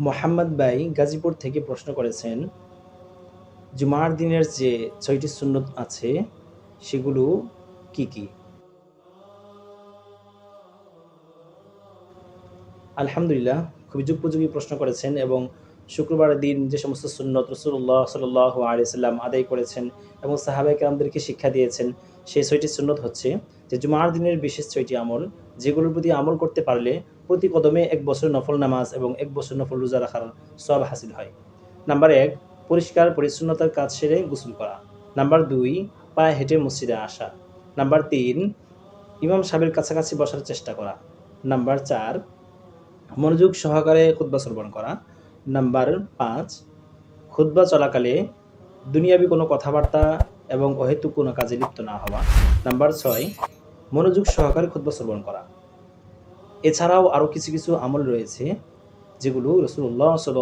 মোহাম্মদ ভাই গাজীপুর থেকে প্রশ্ন করেছেন, জুমার দিনের যে ছয়টি সুন্নত আছে, সেগুলো কি কি? আলহামদুলিল্লাহ, খুবই যুগোপযোগী প্রশ্ন করেছেন এবং শুক্রবারের দিন যে সমস্ত সুন্নত রসুল্লাহ সাল আলিয়াল্লাম আদায় করেছেন এবং সাহাবাই কালামদেরকে শিক্ষা দিয়েছেন, সেই ছয়টি সুন্নত হচ্ছে যে জুমার দিনের বিশেষ ছয়টি আমল, যেগুলোর প্রতি আমল করতে পারলে প্রতি কদমে এক বছর নফল নামাজ এবং এক বছর নফল রোজা রাখার সব হাসিল হয়। নাম্বার এক, পরিষ্কার পরিচ্ছন্নতার কাজ সেরে গোসল করা। নাম্বার দুই, পায়ে হেঁটে মসজিদে আসা। নাম্বার তিন, ইমাম সাহেবের কাছাকাছি বসার চেষ্টা করা। নাম্বার চার, মনোযোগ সহকারে খুদ্া শ্রবণ করা। নাম্বার পাঁচ খুদ্া চলাকালে দুনিয়াবি কোনো কথাবার্তা এবং অহেতুক কোনো কাজে লিপ্ত না হওয়া। নাম্বার ছয়, মনোযোগ সহকারে খুদ্া শ্রবণ করা। এছাড়াও আরও কিছু কিছু আমল রয়েছে, যেগুলো রসুল্লাহ সাল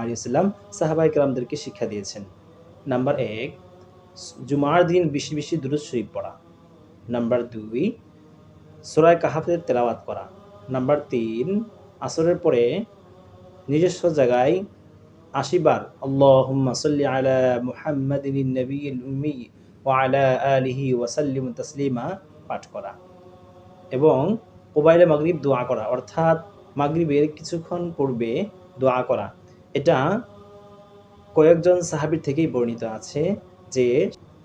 আলিয়াল্লাম সাহাবাই কালামদেরকে শিক্ষা দিয়েছেন। নাম্বার এক, জুমার দিন বেশি বেশি দুরুদ শরীফ পড়া। নাম্বার দুই সোরায় কাহাফের তেলাওয়াত করা। নাম্বার তিন, আসরের পরে নিজস্ব জায়গায় আশিবার আল্লাহুম্মা ওয়াসাল্লিম তাসলিমা পাঠ করা এবং মোবাইলে মাগরিব দোয়া করা, অর্থাৎ মাগরিবের কিছুক্ষণ পূর্বে দোয়া করা। এটা কয়েকজন সাহাবির থেকেই বর্ণিত আছে যে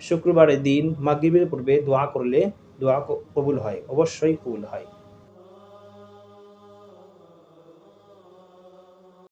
শুক্রবারের দিন মাগরিবের পূর্বে দোয়া করলে দোয়া কবুল হয়, অবশ্যই কবুল হয়।